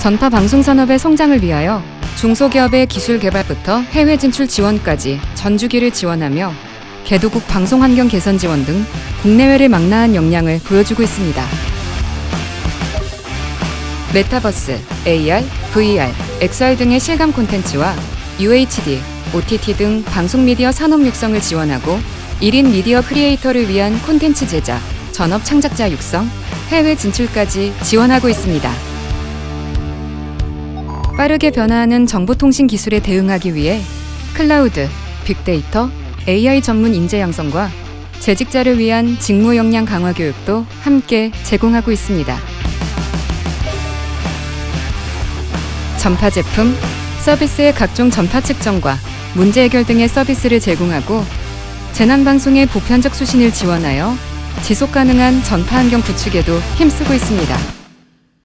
전파 방송 산업의 성장을 위하여 중소기업의 기술 개발부터 해외 진출 지원까지 전주기를 지원하며 개도국 방송 환경 개선 지원 등 국내외를 망라한 역량을 보여주고 있습니다. 메타버스, AR, VR, XR 등의 실감 콘텐츠와 UHD, OTT 등 방송 미디어 산업 육성을 지원하고 1인 미디어 크리에이터를 위한 콘텐츠 제작, 전업 창작자 육성, 해외 진출까지 지원하고 있습니다. 빠르게 변화하는 정보통신 기술에 대응하기 위해 클라우드, 빅데이터, AI 전문 인재 양성과 재직자를 위한 직무 역량 강화 교육도 함께 제공하고 있습니다. 전파 제품, 서비스의 각종 전파 측정과 문제 해결 등의 서비스를 제공하고 재난 방송의 보편적 수신을 지원하여 지속 가능한 전파 환경 구축에도 힘쓰고 있습니다.